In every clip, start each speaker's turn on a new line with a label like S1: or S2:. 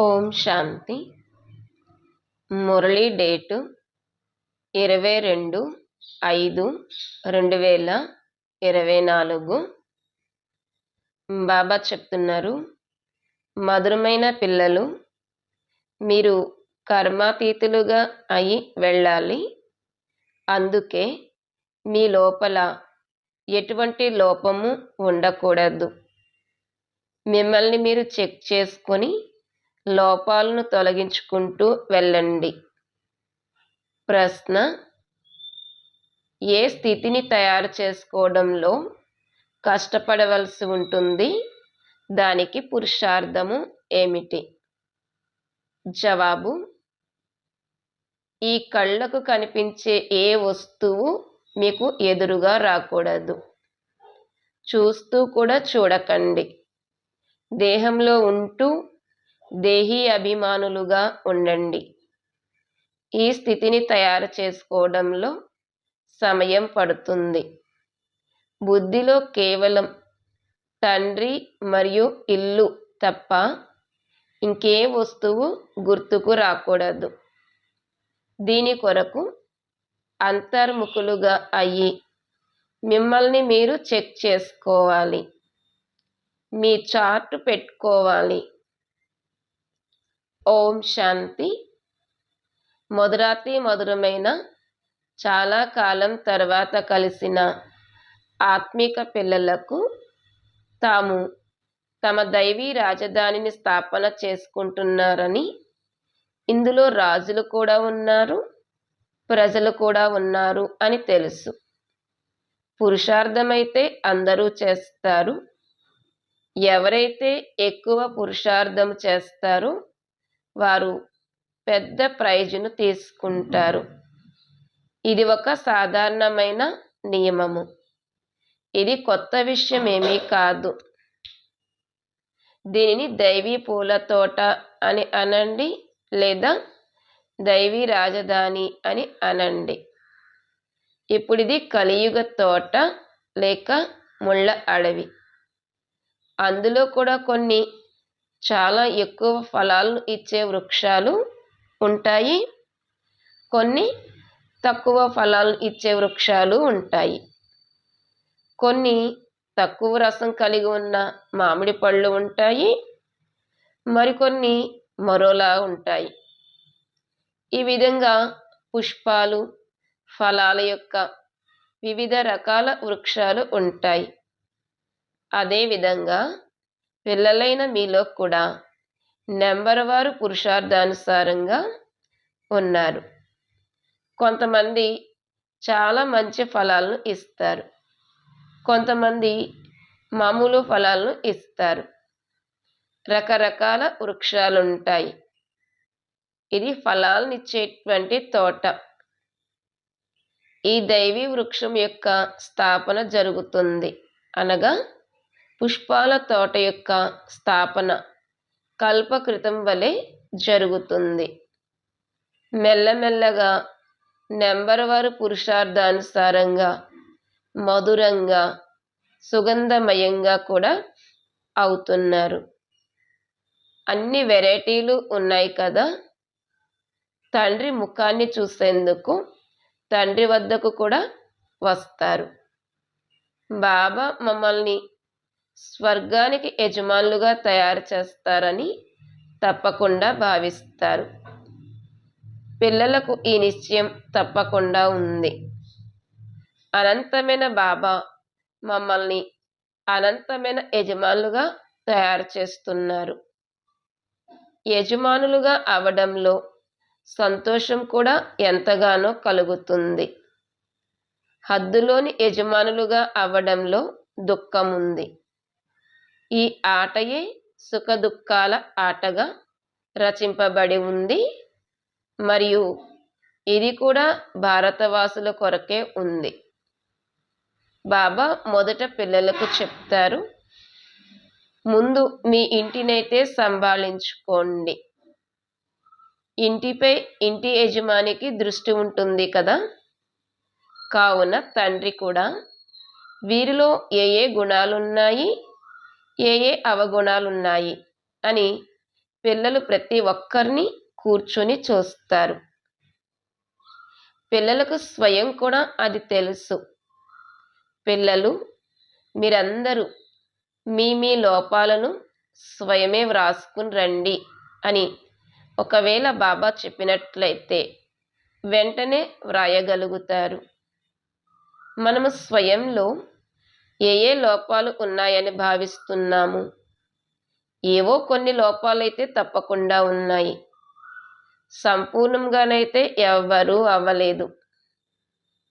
S1: ఓం శాంతి. Murali date ఇరవై రెండు ఐదు రెండు వేల ఇరవై నాలుగు. బాబా చెప్తున్నారు మధురమైన పిల్లలు మీరు కర్మాతీతులుగా అయి వెళ్ళాలి. అందుకే మీ లోపల ఎటువంటి లోపము ఉండకూడదు. మిమ్మల్ని మీరు చెక్ చేసుకొని లోపాలను తొలగించుకుంటూ వెళ్ళండి. ప్రశ్న ఏ స్థితిని తయారు చేసుకోవడంలో కష్టపడవలసి ఉంటుంది? దానికి పురుషార్థము ఏమిటి? జవాబు ఈ కళ్ళకు కనిపించే ఏ వస్తువు మీకు ఎదురుగా రాకూడదు. చూస్తూ కూడా చూడకండి. దేహంలో ఉంటూ దేహీ అభిమానులుగా ఉండండి. ఈ స్థితిని తయారు చేసుకోవడంలో సమయం పడుతుంది. బుద్ధిలో కేవలం తండ్రి మరియు ఇల్లు తప్ప ఇంకే వస్తువు గుర్తుకు రాకూడదు. దీని కొరకు అంతర్ముఖులుగా అయ్యి మిమ్మల్ని మీరు చెక్ చేసుకోవాలి. మీ చార్ట్ పెట్టుకోవాలి. ఓం శాంతి. మధురాతి మధురమైన చాలా కాలం తర్వాత కలిసిన ఆత్మిక పిల్లలకు తాము తమ దైవీ రాజధానిని స్థాపన చేసుకుంటున్నారని ఇందులో రాజులు కూడా ఉన్నారు ప్రజలు కూడా ఉన్నారు అని తెలుసు. పురుషార్థమైతే అందరూ చేస్తారు ఎవరైతే ఎక్కువ పురుషార్థం చేస్తారో వారు పెద్ద ప్రైజ్ను తీసుకుంటారు. ఇది ఒక సాధారణమైన నియమము. ఇది కొత్త విషయం ఏమీ కాదు. దీనిని దైవీ పూల తోట అని అనండి లేదా దైవీ రాజధాని అని అనండి. ఇప్పుడు ఇది కలియుగ తోట లేక ముళ్ళ అడవి. అందులో కూడా కొన్ని చాలా ఎక్కువ ఫలాలను ఇచ్చే వృక్షాలు ఉంటాయి. కొన్ని తక్కువ ఫలాలు ఇచ్చే వృక్షాలు ఉంటాయి. కొన్ని తక్కువ రసం కలిగి ఉన్న మామిడి పళ్ళు ఉంటాయి. మరికొన్ని మరోలా ఉంటాయి. ఈ విధంగా పుష్పాలు ఫలాల యొక్క వివిధ రకాల వృక్షాలు ఉంటాయి. అదేవిధంగా పిల్లలైన మీలో కూడా నెంబర్ వారు పురుషార్థానుసారంగా ఉన్నారు. కొంతమంది చాలా మంచి ఫలాలను ఇస్తారు. కొంతమంది మామూలు ఫలాలను ఇస్తారు. రకరకాల వృక్షాలు ఉంటాయి ఇది ఫలాలను ఇచ్చేటువంటి తోట. ఈ దైవీ వృక్షం యొక్క స్థాపన జరుగుతుంది అనగా పుష్పాల తోట యొక్క స్థాపన కల్పకృతం వలె జరుగుతుంది. మెల్లమెల్లగా నెంబరవారు పురుషార్థానుసారంగా మధురంగా సుగంధమయంగా కూడా అవుతున్నారు. అన్ని వెరైటీలు ఉన్నాయి కదా? తండ్రి ముఖాన్ని చూసేందుకు తండ్రి వద్దకు కూడా వస్తారు. బాబా మమ్మల్ని స్వర్గానికి యజమానులుగా తయారు చేస్తారని తప్పకుండా భావిస్తారు. పిల్లలకు ఈ నిశ్చయం తప్పకుండా ఉంది. అనంతమైన బాబా మమ్మల్ని అనంతమైన యజమానులుగా తయారు చేస్తున్నారు. యజమానులుగా అవడంలో సంతోషం కూడా ఎంతగానో కలుగుతుంది. హద్దులోని యజమానులుగా అవ్వడంలో దుఃఖం ఉంది. ఈ ఆటయే సుఖదుఖాల ఆటగా రచింపబడి ఉంది. మరియు ఇది కూడా భారతవాసుల కొరకే ఉంది. బాబా మొదట పిల్లలకు చెప్తారు ముందు మీ ఇంటినైతే సంభాళించుకోండి. ఇంటిపై ఇంటి యజమానికి దృష్టి ఉంటుంది కదా? కావున తండ్రి కూడా వీరిలో ఏ ఏ గుణాలున్నాయి? ఏ ఏ అవగుణాలున్నాయి అని పిల్లలు ప్రతి ఒక్కరిని కూర్చొని చూస్తారు. పిల్లలకు స్వయం కూడా అది తెలుసు. పిల్లలు మీరందరూ మీ మీ లోపాలను స్వయమే వ్రాసుకుని రండి అని ఒకవేళ బాబా చెప్పినట్లయితే వెంటనే వ్రాయగలుగుతారు. మనము స్వయంలో ఏ ఏ లోపాలు ఉన్నాయని భావిస్తున్నాము? ఏవో కొన్ని లోపాలైతే తప్పకుండా ఉన్నాయి. సంపూర్ణంగానైతే ఎవ్వరూ అవ్వలేదు.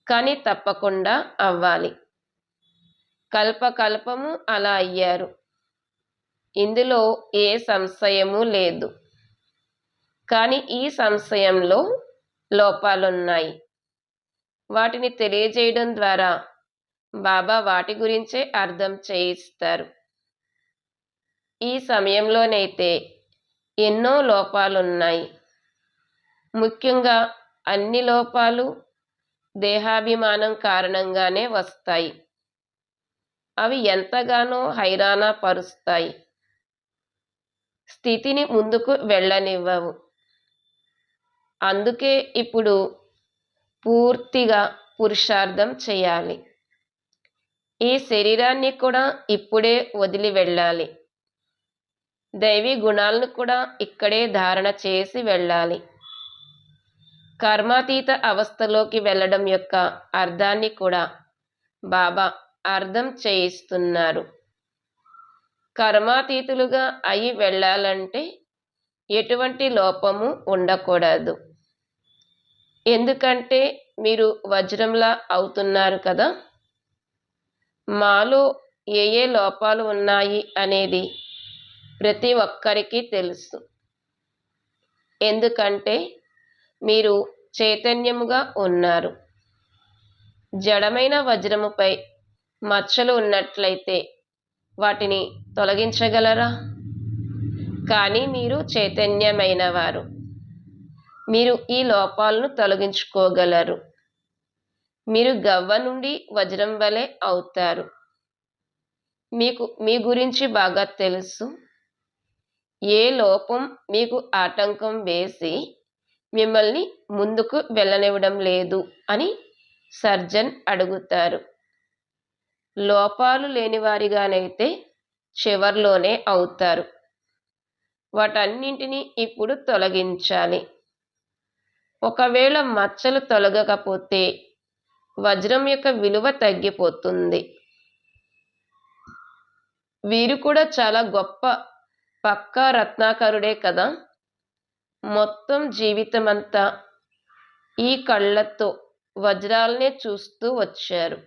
S1: కానీ తప్పకుండా అవ్వాలి. కల్పకల్పము అలా అయ్యారు. ఇందులో ఏ సంశయము లేదు. కానీ ఈ సంశయంలో లోపాలున్నాయి. వాటిని తెలియజేయడం ద్వారా బాబా వాటి గురించే అర్థం చేయిస్తారు. ఈ సమయంలోనైతే ఎన్నో లోపాలున్నాయి. ముఖ్యంగా అన్ని లోపాలు దేహాభిమానం కారణంగానే వస్తాయి. అవి ఎంతగానో హైరానా పరుస్తాయి. స్థితిని ముందుకు వెళ్ళనివ్వవు. అందుకే ఇప్పుడు పూర్తిగా పురుషార్థం చేయాలి. ఈ శరీరాన్ని కూడా ఇప్పుడే వదిలి వెళ్ళాలి. దైవీ గుణాలను కూడా ఇక్కడే ధారణ చేసి వెళ్ళాలి. కర్మాతీత అవస్థలోకి వెళ్ళడం యొక్క అర్థాన్ని కూడా బాబా అర్థం చేయిస్తున్నారు. కర్మాతీతులుగా అయి వెళ్ళాలంటే ఎటువంటి లోపము ఉండకూడదు. ఎందుకంటే మీరు వజ్రంలా అవుతున్నారు కదా? మాలో ఏ ఏ లోపాలు ఉన్నాయి అనేది ప్రతి ఒక్కరికి తెలుసు. ఎందుకంటే మీరు చైతన్యముగా ఉన్నారు. జడమైన వజ్రముపై మచ్చలు ఉన్నట్లయితే వాటిని తొలగించగలరా? కానీ మీరు చైతన్యమైన వారు మీరు ఈ లోపాలను తొలగించుకోగలరు. మీరు గవ్వ నుండి వజ్రం వలె అవుతారు. మీకు మీ గురించి బాగా తెలుసు. ఏ లోపం మీకు ఆటంకం వేసి మిమ్మల్ని ముందుకు వెళ్ళనివ్వడం లేదు అని సర్జన్ అడుగుతారు. లోపాలు లేనివారిగానైతే చివర్లోనే అవుతారు. వాటన్నింటినీ ఇప్పుడు తొలగించాలి. ఒకవేళ మచ్చలు తొలగకపోతే వజ్రం యొక్క విలువ తగ్గిపోతుంది. వీరు కూడా చాలా గొప్ప పక్కా రత్నాకరుడే కదా. మొత్తం జీవితం అంతా ఈ కళ్ళతో వజ్రాలనే చూస్తూ వచ్చారు.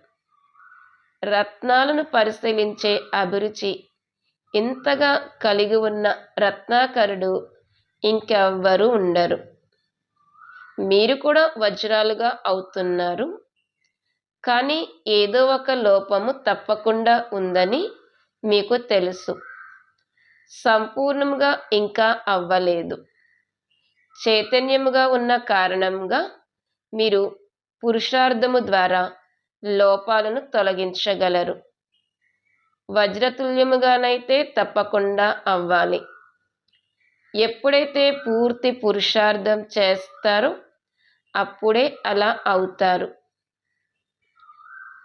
S1: రత్నాలను పరిశీలించే అభిరుచి ఇంతగా కలిగి ఉన్న రత్నాకరుడు ఇంకెవ్వరూ ఉండరు. మీరు కూడా వజ్రాలుగా అవుతున్నారు. కానీ ఏదో ఒక లోపము తప్పకుండా ఉందని మీకు తెలుసు. సంపూర్ణంగా ఇంకా అవ్వలేదు. చైతన్యముగా ఉన్న కారణంగా మీరు పురుషార్థము ద్వారా లోపాలను తొలగించగలరు. వజ్రతుల్యముగానైతే తప్పకుండా అవ్వాలి. ఎప్పుడైతే పూర్తి పురుషార్థం చేస్తారో అప్పుడే అలా అవుతారు.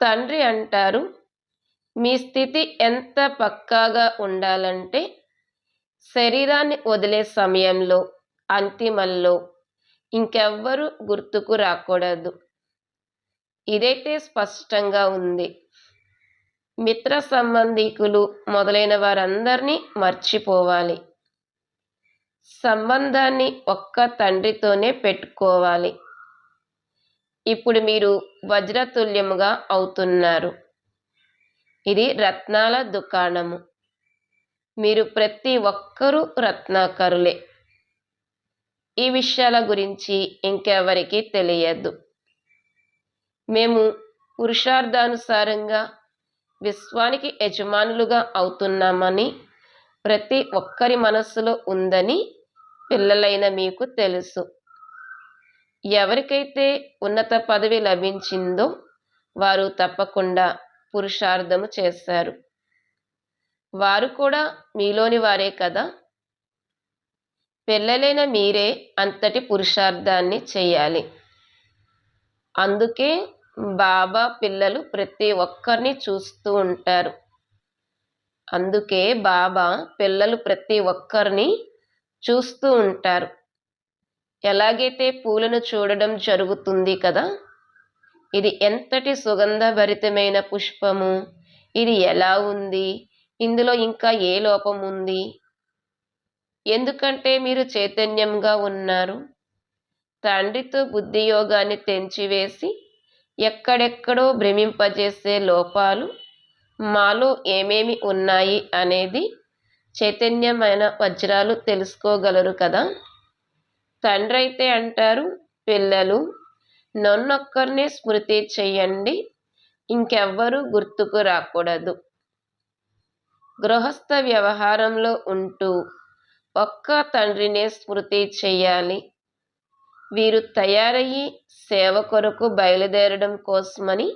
S1: తండ్రి అంటారు. మీ స్థితి ఎంత పక్కాగా ఉండాలంటే శరీరాన్ని వదిలే సమయంలో అంతిమంలో ఇంకెవ్వరూ గుర్తుకు రాకూడదు. ఇదైతే స్పష్టంగా ఉంది. మిత్ర సంబంధికులు మొదలైన వారందరినీ మర్చిపోవాలి. సంబంధాన్ని ఒక్క తండ్రితోనే పెట్టుకోవాలి. ఇప్పుడు మీరు వజ్రతుల్యముగా అవుతున్నారు. ఇది రత్నాల దుకాణము. మీరు ప్రతి ఒక్కరూ రత్నాకరులే. ఈ విషయాల గురించి ఇంకెవరికి తెలియదు. మేము పురుషార్థానుసారంగా విశ్వానికి యజమానులుగా అవుతున్నామని ప్రతి ఒక్కరి మనస్సులో ఉందని పిల్లలైన మీకు తెలుసు. ఎవరికైతే ఉన్నత పదవి లభించిందో వారు తప్పకుండా పురుషార్థము చేశారు వారు కూడా మీలోని వారే కదా? పిల్లలైన మీరే అంతటి పురుషార్థాన్ని చేయాలి. అందుకే బాబా పిల్లలు ప్రతి ఒక్కరిని చూస్తూ ఉంటారు. అందుకే బాబా పిల్లలు ప్రతి ఒక్కరిని చూస్తూ ఉంటారు. ఎలాగైతే పూలను చూడడం జరుగుతుంది కదా? ఇది ఎంతటి సుగంధభరితమైన పుష్పము? ఇది ఎలా ఉంది? ఇందులో ఇంకా ఏ లోపం ఉంది? ఎందుకంటే మీరు చైతన్యంగా ఉన్నారు. తండ్రితో బుద్ధి యోగాన్ని తెంచివేసి ఎక్కడెక్కడో భ్రమింపజేసే లోపాలు మాలో ఏమేమి ఉన్నాయి అనేది చైతన్యమైన వజ్రాలు తెలుసుకోగలరు కదా? తండ్రి అయితే అంటారు పిల్లలు నన్నొక్కరినే స్మృతి చెయ్యండి ఇంకెవ్వరూ గుర్తుకు రాకూడదు. గృహస్థ వ్యవహారంలో ఉంటూ ఒక్క తండ్రినే స్మృతి చెయ్యాలి. వీరు తయారయ్యి సేవ కొరకు బయలుదేరడం కోసమని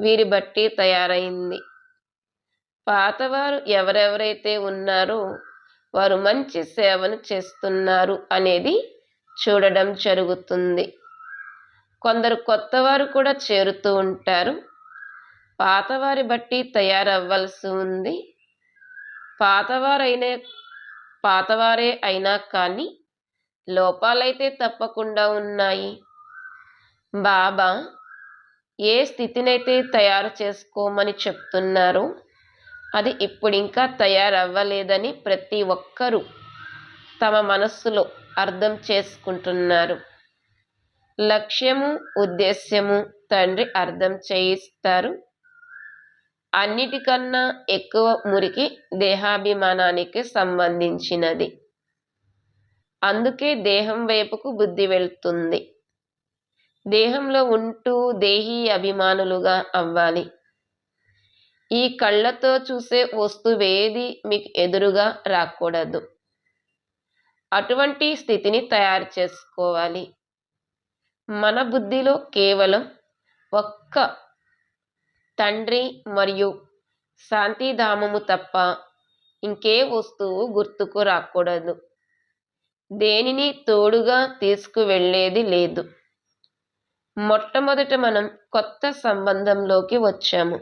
S1: వీరి బట్టి తయారైంది. పాతవారు ఎవరెవరైతే ఉన్నారో వారు మంచి సేవను చేస్తున్నారు అనేది చూడడం జరుగుతుంది. కొందరు కొత్తవారు కూడా చేరుతూ ఉంటారు. పాతవారి బట్టి తయారవ్వాల్సి ఉంది. పాతవారైన పాతవారే అయినా కానీ లోపాలైతే తప్పకుండా ఉన్నాయి. బాబా ఏ స్థితినైతే తయారు చేసుకోమని చెప్తున్నారో అది ఇప్పుడు ఇంకా తయారవ్వలేదని ప్రతి ఒక్కరూ తమ మనస్సులో అర్థం చేసుకుంటున్నారు. లక్ష్యము ఉద్దేశ్యము తండ్రి అర్థం చేయిస్తారు. అన్నిటికన్నా ఎక్కువ మురికి దేహాభిమానానికి సంబంధించినది. అందుకే దేహం వైపుకు బుద్ధి వెళ్తుంది. దేహంలో ఉంటూ దేహీ అభిమానులుగా అవ్వాలి. ఈ కళ్ళతో చూసే వస్తువేది మీకు ఎదురుగా రాకూడదు. అటువంటి స్థితిని తయారు చేసుకోవాలి. మన బుద్ధిలో కేవలం ఒక్క తండ్రి మరియు శాంతిధామము తప్ప ఇంకే వస్తువు గుర్తుకు రాకూడదు. దేనిని తోడుగా తీసుకువెళ్ళేది లేదు. మొట్టమొదట మనం కొత్త సంబంధంలోకి వచ్చాము.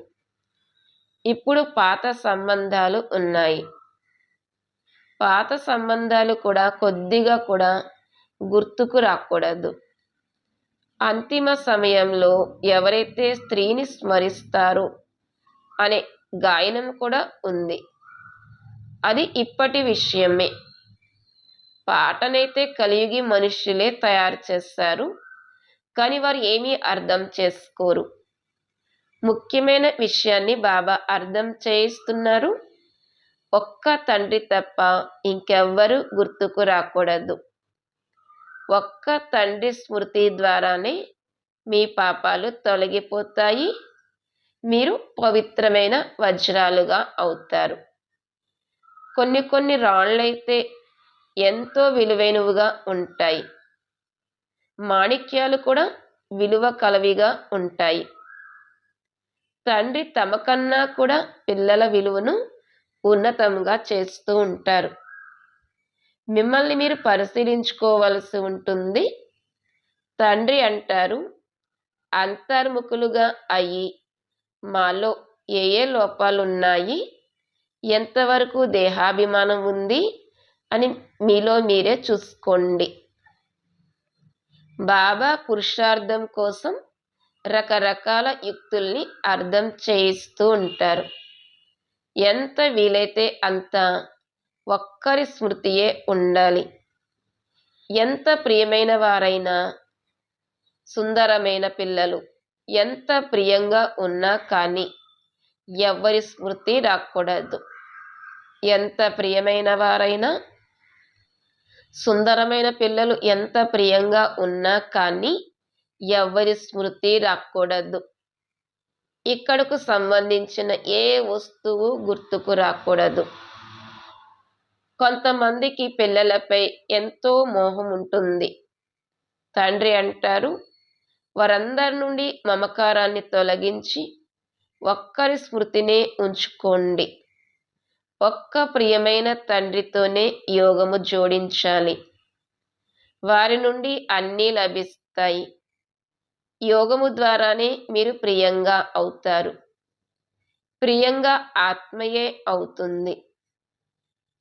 S1: ఇప్పుడు పాత సంబంధాలు ఉన్నాయి. పాత సంబంధాలు కూడా కొద్దిగా కూడా గుర్తుకు రాకూడదు. అంతిమ సమయంలో ఎవరైతే స్త్రీని స్మరిస్తారో అనే గాయనం కూడా ఉంది. అది ఇప్పటి విషయమే. పాటనైతే కలియుగి మనుష్యులే తయారు చేస్తారు కానీ వారు ఏమీ అర్థం చేసుకోరు. ముఖ్యమైన విషయాన్ని బాబా అర్థం చేయిస్తున్నారు. ఒక్క తండ్రి తప్ప ఇంకెవ్వరూ గుర్తుకు రాకూడదు. ఒక్క తండ్రి స్మృతి ద్వారానే మీ పాపాలు తొలగిపోతాయి. మీరు పవిత్రమైన వజ్రాలుగా అవుతారు. కొన్ని కొన్ని రాళ్ళైతే ఎంతో విలువైనవిగా ఉంటాయి. మాణిక్యాలు కూడా విలువ కలవిగా ఉంటాయి. తండ్రి తమ కన్నా కూడా పిల్లల విలువను ఉన్నతంగా చేస్తూ ఉంటారు. మిమ్మల్ని మీరు పరిశీలించుకోవలసి ఉంటుంది. తండ్రి అంటారు అంతర్ముఖులుగా అయ్యి మాలో ఏ ఏ లోపాలున్నాయి ఎంతవరకు దేహాభిమానం ఉంది అని మీలో మీరే చూసుకోండి. బాబా పురుషార్థం కోసం రకరకాల యుక్తుల్ని అర్థం చేయిస్తూ ఉంటారు. ఎంత వీలైతే అంత ఒక్కరి స్మృతియే ఉండాలి. ఎంత ప్రియమైన వారైనా సుందరమైన పిల్లలు ఎంత ప్రియంగా ఉన్నా కానీ ఎవ్వరి స్మృతి రాకూడదు. ఎంత ప్రియమైన వారైనా సుందరమైన పిల్లలు ఎంత ప్రియంగా ఉన్నా కానీ ఎవరి స్మృతి రాకూడదు. ఇక్కడకు సంబంధించిన ఏ వస్తువు గుర్తుకు రాకూడదు. కొంతమందికి పిల్లలపై ఎంతో మోహం ఉంటుంది. తండ్రి అంటారు వారందరి నుండి మమకారాన్ని తొలగించి ఒక్కరి స్మృతినే ఉంచుకోండి. ఒక్క ప్రియమైన తండ్రితోనే యోగము జోడించాలి. వారి నుండి అన్నీ లభిస్తాయి. యోగము ద్వారానే మీరు ప్రియంగా అవుతారు. ప్రియంగా ఆత్మయే అవుతుంది.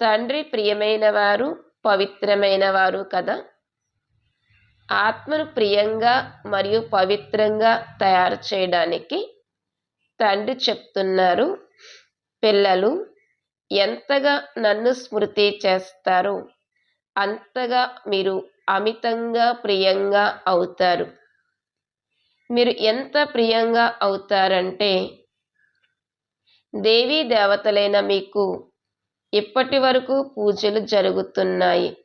S1: తండ్రి ప్రియమైన వారు పవిత్రమైన వారు కదా. ఆత్మను ప్రియంగా మరియు పవిత్రంగా తయారు చేయడానికి తండ్రి చెప్తున్నారు పిల్లలు ఎంతగా నన్ను స్మృతి చేస్తారో అంతగా మీరు అమితంగా ప్రియంగా అవుతారు. మీరు ఎంత ప్రియంగా అవుతారంటే దేవీ దేవతలైన మీకు ఇప్పటి వరకు పూజలు జరుగుతున్నాయి.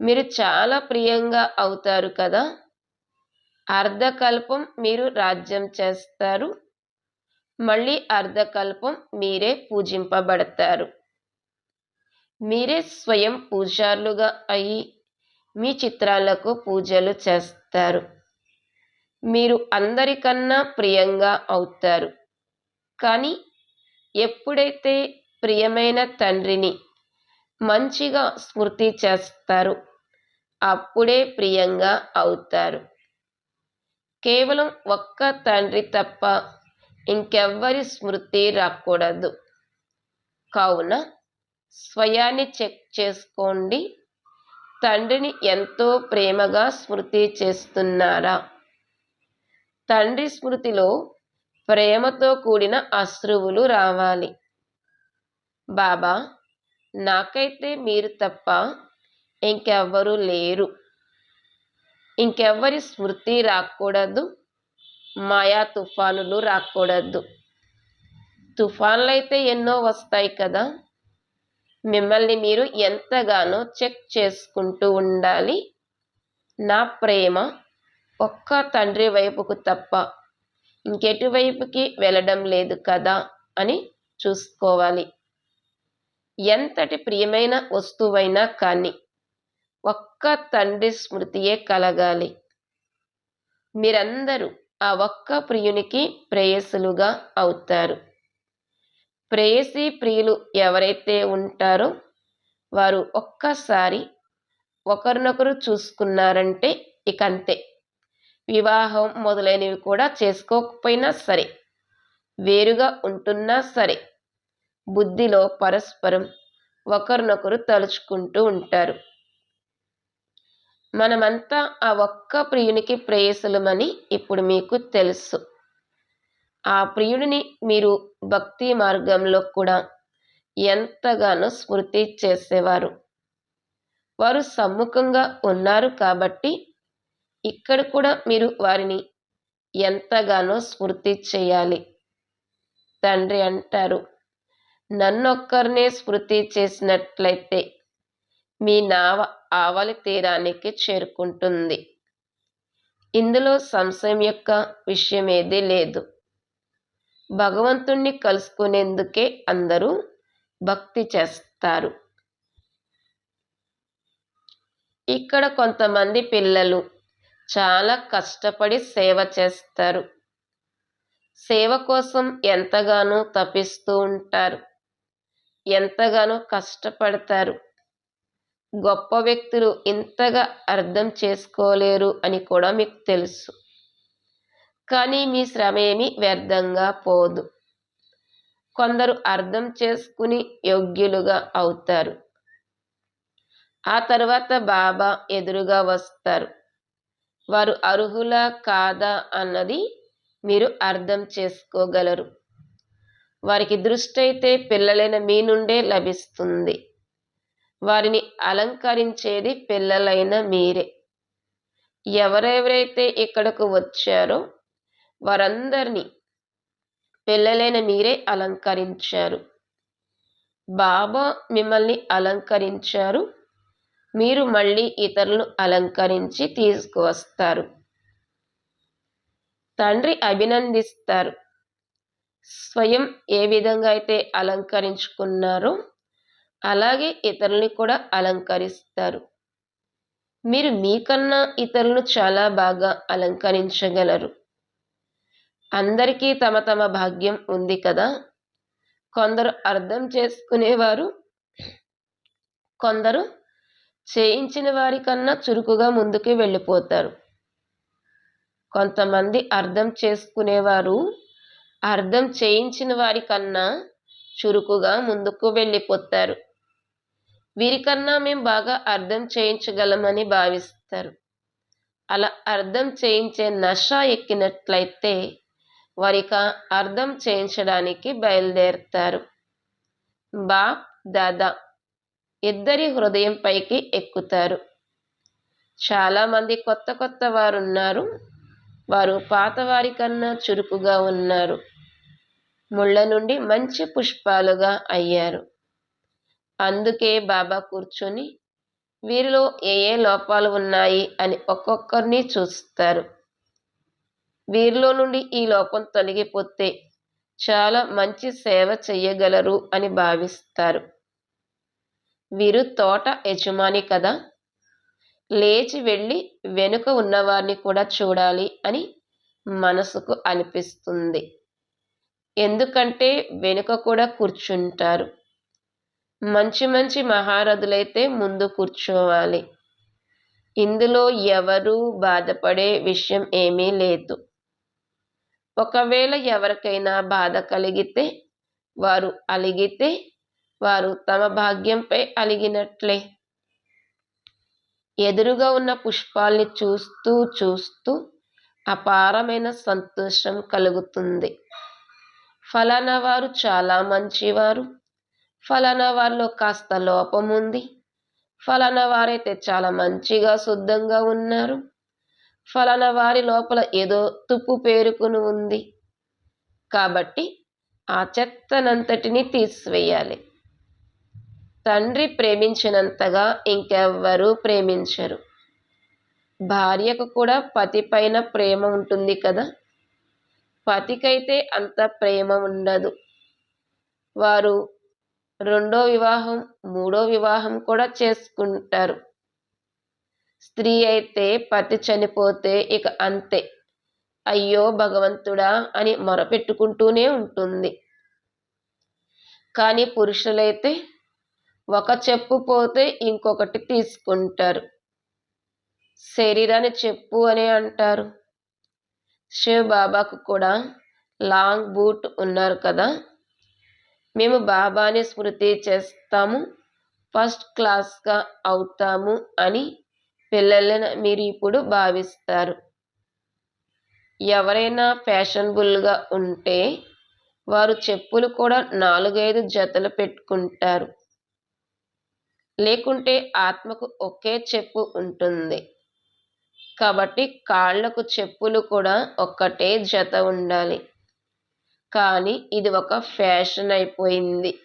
S1: మీరు చాలా ప్రియంగా అవుతారు కదా? అర్ధకల్పం మీరు రాజ్యం చేస్తారు. మళ్ళీ అర్ధకల్పం మీరే పూజింపబడతారు. మీరే స్వయం పూజారులుగా అయి మీ చిత్రాలకు పూజలు చేస్తారు. మీరు అందరికన్నా ప్రియంగా అవుతారు. కానీ ఎప్పుడైతే ప్రియమైన తండ్రిని మంచిగా స్మృతి చేస్తారు అప్పుడే ప్రియంగా అవుతారు. కేవలం ఒక్క తండ్రి తప్ప ఇంకెవ్వరి స్మృతి రాకూడదు. కావున స్వయాన్ని చెక్ చేసుకోండి. తండ్రిని ఎంతో ప్రేమగా స్మృతి చేస్తున్నారా? తండ్రి స్మృతిలో ప్రేమతో కూడిన అశ్రువులు రావాలి. బాబా నాకైతే మీరు తప్ప ఇంకెవ్వరూ లేరు. ఇంకెవ్వరి స్మృతి రాకూడదు మాయా తుఫానులు రాకూడదు. తుఫాన్లు అయితే ఎన్నో వస్తాయి కదా. మిమ్మల్ని మీరు ఎంతగానో చెక్ చేసుకుంటూ ఉండాలి. నా ప్రేమ ఒక్క తండ్రి వైపుకు తప్ప ఇంకెటువైపుకి వెళ్ళడం లేదు కదా అని చూసుకోవాలి. ఎంతటి ప్రియమైన వస్తువైనా కానీ ఒక్క తండ్రి స్మృతియే కలగాలి. మీరందరూ ఆ ఒక్క ప్రియునికి ప్రేయసులుగా అవుతారు. ప్రేయసి ప్రియులు ఎవరైతే ఉంటారో వారు ఒక్కసారి ఒకరినొకరు చూసుకున్నారంటే ఇక అంతే. వివాహం మొదలైనవి కూడా చేసుకోకపోయినా సరే వేరుగా ఉంటున్నా సరే బుద్ధిలో పరస్పరం ఒకరినొకరు తలుచుకుంటూ ఉంటారు. మనమంతా ఆ ఒక్క ప్రియునికి ప్రేయసులమని ఇప్పుడు మీకు తెలుసు. ఆ ప్రియుడిని మీరు భక్తి మార్గంలో కూడా ఎంతగానో స్మృతి చేసేవారు. వారు సమ్ముఖంగా ఉన్నారు కాబట్టి ఇక్కడ కూడా మీరు వారిని ఎంతగానో స్మృతి చేయాలి. తండ్రి అంటారు నన్నొక్కరినే స్మృతి చేసినట్లయితే మీ నావ ఆవలి తీరానికి చేరుకుంటుంది. ఇందులో సంశయం యొక్క విషయం ఏదీ లేదు. భగవంతుణ్ణి కలుసుకునేందుకే అందరూ భక్తి చేస్తారు. ఇక్కడ కొంతమంది పిల్లలు చాలా కష్టపడి సేవ చేస్తారు. సేవ కోసం ఎంతగానో తపిస్తూ ఉంటారు. ఎంతగానో కష్టపడతారు. గొప్ప వ్యక్తులు ఇంతగా అర్థం చేసుకోలేరు అని కూడా మీకు తెలుసు. కానీ మీ శ్రమ ఏమి వ్యర్థంగా పోదు. కొందరు అర్థం చేసుకుని యోగ్యులుగా అవుతారు. ఆ తర్వాత బాబా ఎదురుగా వస్తారు. వారు అర్హులా కాదా అన్నది మీరు అర్థం చేసుకోగలరు. వారికి దృష్టి అయితే పిల్లలైన మీ నుండే లభిస్తుంది. వారిని అలంకరించేది పిల్లలైన మీరే. ఎవరెవరైతే ఇక్కడకు వచ్చారో వారందరినీ పిల్లలైన మీరే అలంకరించారు. బాబా మిమ్మల్ని అలంకరించారు. మీరు మళ్ళీ ఇతరులను అలంకరించి తీసుకువస్తారు. తండ్రి అభినందిస్తారు. స్వయం ఏ విధంగా అయితే అలంకరించుకున్నారో అలాగే ఇతరుల్ని కూడా అలంకరిస్తారు. మీరు మీకన్నా ఇతరులను చాలా బాగా అలంకరించగలరు. అందరికీ తమ తమ భాగ్యం ఉంది కదా. కొందరు అర్థం చేసుకునేవారు కొందరు చేయించిన వారికన్నా చురుకుగా ముందుకు వెళ్ళిపోతారు. కొంతమంది అర్థం చేసుకునేవారు అర్థం చేయించిన వారికన్నా చురుకుగా ముందుకు వెళ్ళిపోతారు. వీరికన్నా మేము బాగా అర్థం చేయించగలమని భావిస్తారు. అలా అర్థం చేయించే నష ఎక్కినట్లయితే వారిక అర్థం చేయించడానికి బయలుదేరుతారు. బాప్ దాదా ఇద్దరి హృదయం పైకి ఎక్కుతారు. చాలామంది కొత్త కొత్త వారు ఉన్నారు వారు పాతవారి కన్నా చురుకుగా ఉన్నారు. ముళ్ళ నుండి మంచి పుష్పాలుగా అయ్యారు. అందుకే బాబా కూర్చొని వీరిలో ఏ ఏ లోపాలు ఉన్నాయి? అని ఒక్కొక్కరిని చూస్తారు. వీరిలో నుండి ఈ లోపం తొలగిపోతే చాలా మంచి సేవ చెయ్యగలరు అని భావిస్తారు. వీరు తోట యజమాని కదా? లేచి వెళ్ళి వెనుక ఉన్నవారిని కూడా చూడాలి అని మనసుకు అనిపిస్తుంది. ఎందుకంటే వెనుక కూడా కూర్చుంటారు. మంచి మంచి మహారథులైతే ముందు కూర్చోవాలి. ఇందులో ఎవరూ బాధపడే విషయం ఏమీ లేదు. ఒకవేళ ఎవరికైనా బాధ కలిగితే వారు అలిగితే వారు తమ భాగ్యంపై అలిగినట్లే. ఎదురుగా ఉన్న పుష్పాల్ని చూస్తూ చూస్తూ అపారమైన సంతోషం కలుగుతుంది. ఫలానా వారు చాలా మంచివారు. ఫలానా వారిలో కాస్త లోపం ఉంది ఫలానా వారైతే చాలా మంచిగా శుద్ధంగా ఉన్నారు. ఫలానా వారి లోపల ఏదో తుప్పు పేరుకుని ఉంది. కాబట్టి ఆ చెత్తనంతటిని తీసివేయాలి. తండ్రి ప్రేమించినంతగా ఇంకెవ్వరూ ప్రేమించరు. భార్యకు కూడా పతి పైన ప్రేమ ఉంటుంది కదా? పతికైతే అంత ప్రేమ ఉండదు. వారు రెండో వివాహం మూడో వివాహం కూడా చేసుకుంటారు. స్త్రీ అయితే పతి చనిపోతే ఇక అంతే. అయ్యో భగవంతుడా అని మొరపెట్టుకుంటూనే ఉంటుంది. కానీ పురుషులైతే ఒక చెప్పు పోతే ఇంకొకటి తీసుకుంటారు. శరీరాన్ని చెప్పు అని అంటారు. శివ బాబాకు కూడా లాంగ్ బూట్ ఉన్నారు కదా. మేము బాబాని స్మృతి చేస్తాము. ఫస్ట్ క్లాస్గా అవుతాము అని పిల్లలను మీరు ఇప్పుడు భావిస్తారు. ఎవరైనా ఫ్యాషనబుల్గా ఉంటే వారు చెప్పులు కూడా నాలుగైదు జతలు పెట్టుకుంటారు. లేకుంటే ఆత్మకు ఒకే చెప్పు ఉంటుంది. కాబట్టి కాళ్ళకు చెప్పులు కూడా ఒక్కటే జత ఉండాలి. కానీ ఇది ఒక ఫ్యాషన్ అయిపోయింది.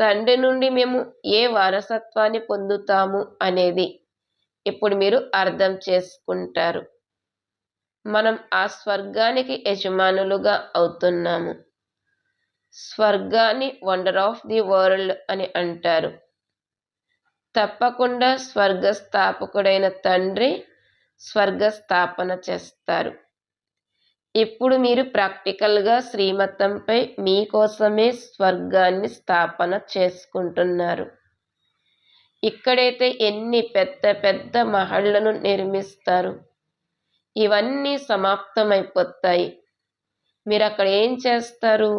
S1: తండ్రి నుండి మేము ఏ వారసత్వాన్ని పొందుతాము అనేది ఇప్పుడు మీరు అర్థం చేసుకుంటారు. మనం ఆ స్వర్గానికి యజమానులుగా అవుతున్నాము. స్వర్గాన్ని వండర్ ఆఫ్ ది వరల్డ్ అని అంటారు. తప్పకుండా స్వర్గస్థాపకుడైన తండ్రి స్వర్గస్థాపన చేస్తారు. ఇప్పుడు మీరు ప్రాక్టికల్గా శ్రీమతంపై మీకోసమే స్వర్గాన్ని స్థాపన చేసుకుంటున్నారు. ఇక్కడైతే ఎన్ని పెద్ద పెద్ద మహళ్ళను నిర్మిస్తారు. ఇవన్నీ సమాప్తమైపోతాయి. మీరు అక్కడ ఏం చేస్తారు?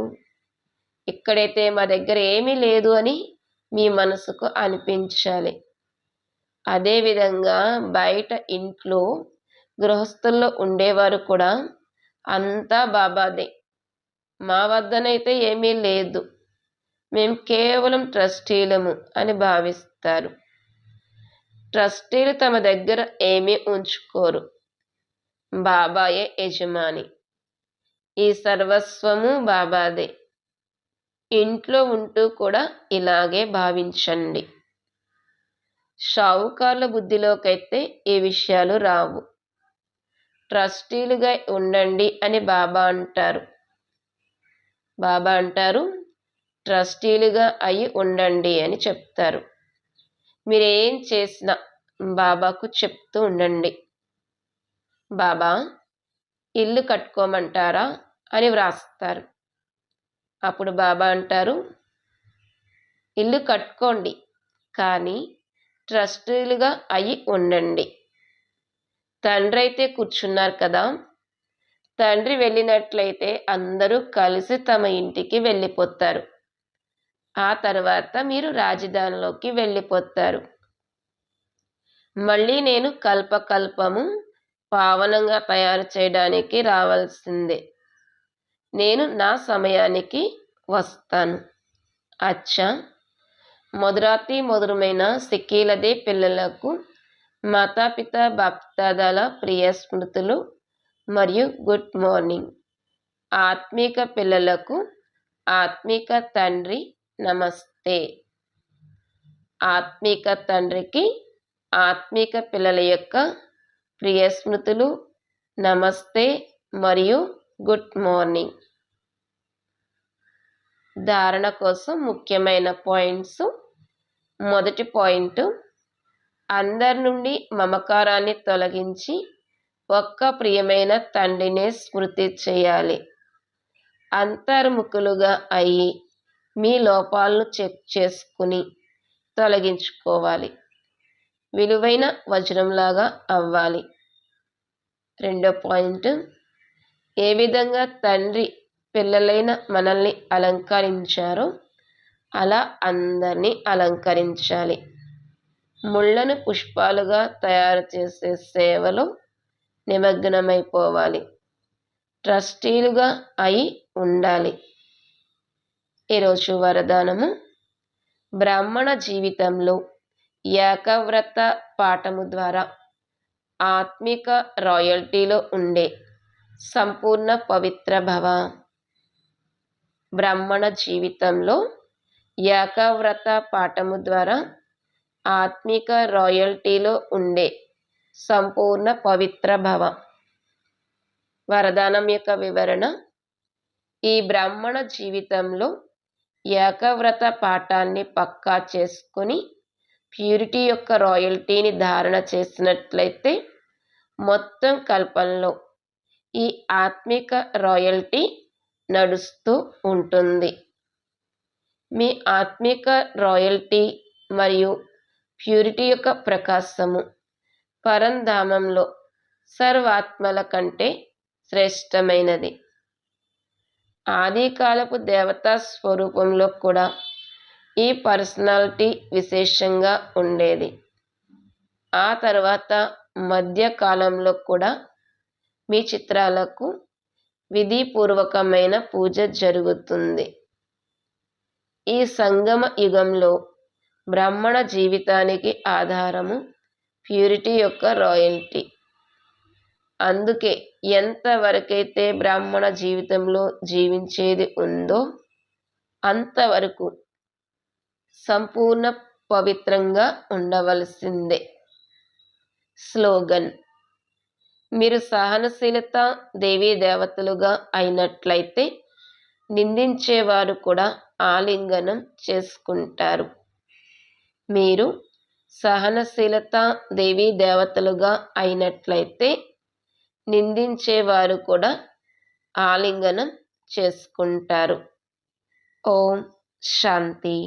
S1: ఇక్కడైతే మా దగ్గర ఏమీ లేదు అని మీ మనసుకు అనిపించాలి. అదేవిధంగా బయట ఇంట్లో గృహస్థుల్లో ఉండేవారు కూడా అంతా బాబాదే. మా వద్దనైతే ఏమీ లేదు. మేము కేవలం ట్రస్టీలము అని భావిస్తారు. ట్రస్టీలు తమ దగ్గర ఏమీ ఉంచుకోరు. బాబాయే యజమాని. ఈ సర్వస్వము బాబాదే. ఇంట్లో ఉంటూ కూడా ఇలాగే భావించండి. షావుకార్ల బుద్ధిలోకైతే ఈ విషయాలు రావు. ట్రస్టీలుగా ఉండండి అని బాబా అంటారు. బాబా అంటారు ట్రస్టీలుగా అయి ఉండండి అని చెప్తారు. మీరేం చేసినా బాబాకు చెప్తూ ఉండండి. బాబా ఇల్లు కట్టుకోమంటారా? అని వ్రాస్తారు. అప్పుడు బాబా అంటారు ఇల్లు కట్టుకోండి కానీ ట్రస్టీలుగా అయి ఉండండి. తండ్రి అయితే కూర్చున్నారు కదా తండ్రి వెళ్ళినట్లయితే అందరూ కలిసి తమ ఇంటికి వెళ్ళిపోతారు. ఆ తర్వాత మీరు రాజధానిలోకి వెళ్ళిపోతారు. మళ్ళీ నేను కల్పకల్పము పావనంగా తయారు చేయడానికి రావాల్సిందే. నేను నా సమయానికి వస్తాను. అచ్చా! మధురాతి మధురమైన సిక్కీలదే పిల్లలకు మాతాపిత భక్తాదాల ప్రియ స్మృతులు మరియు గుడ్ మార్నింగ్. ఆత్మీక పిల్లలకు ఆత్మీక తండ్రి నమస్తే. ఆత్మీక తండ్రికి ఆత్మీక పిల్లల యొక్క ప్రియ స్మృతులు నమస్తే మరియు గుడ్ మార్నింగ్. ధారణ కోసం ముఖ్యమైన పాయింట్స్. మొదటి పాయింట్ అందరి నుండి మమకారాన్ని తొలగించి ఒక్క ప్రియమైన తండ్రినే స్మృతి చేయాలి. అంతర్ముఖులుగా అయ్యి మీ లోపాలను చెక్ చేసుకుని తొలగించుకోవాలి. విలువైన వజ్రంలాగా అవ్వాలి. రెండో పాయింట్ ఏ విధంగా తండ్రి పిల్లలైన మనల్ని అలంకరించారో అలా అందరినీ అలంకరించాలి. ముళ్ళను పుష్పాలుగా తయారు చేసే సేవలో నిమగ్నమైపోవాలి. ట్రస్టీలుగా అయి ఉండాలి. ఈరోజు వరదానము. బ్రాహ్మణ జీవితంలో ఏకవ్రత పాఠము ద్వారా ఆత్మిక రాయల్టీలో ఉండే సంపూర్ణ పవిత్ర భవ. బ్రాహ్మణ జీవితంలో ఏకవ్రత పాఠము ద్వారా ఆత్మిక రాయల్టీలో ఉండే సంపూర్ణ పవిత్ర భవ. వరదానం యొక్క వివరణ ఈ బ్రాహ్మణ జీవితంలో ఏకవ్రత పాఠాన్ని పక్కా చేసుకుని ప్యూరిటీ యొక్క రాయల్టీని ధారణ చేసినట్లయితే మొత్తం కల్పనలో ఈ ఆత్మిక రాయల్టీ నడుస్తూ ఉంటుంది. మీ ఆత్మిక రాయల్టీ మరియు ప్యూరిటీ యొక్క ప్రకాశము పరంధామంలో సర్వాత్మల కంటే శ్రేష్టమైనది. ఆదికాలపు దేవతా స్వరూపంలో కూడా ఈ పర్సనాలిటీ విశేషంగా ఉండేది. ఆ తర్వాత మధ్యకాలంలో కూడా మీ చిత్రాలకు విధిపూర్వకమైన పూజ జరుగుతుంది. ఈ సంగమ యుగంలో బ్రాహ్మణ జీవితానికి ఆధారము ప్యూరిటీ యొక్క రాయల్టీ. అందుకే ఎంతవరకైతే బ్రాహ్మణ జీవితంలో జీవించేది ఉందో అంతవరకు సంపూర్ణ పవిత్రంగా ఉండవలసిందే. స్లోగన్. మీరు సహనశీలత దేవీ దేవతలుగా అయినట్లయితే నిందించేవారు కూడా ఆలింగనం చేసుకుంటారు. మీరు సహనశీలత దేవీ దేవతలుగా అయినట్లయితే నిందించేవారు కూడా ఆలింగనం చేసుకుంటారు. ఓం శాంతి.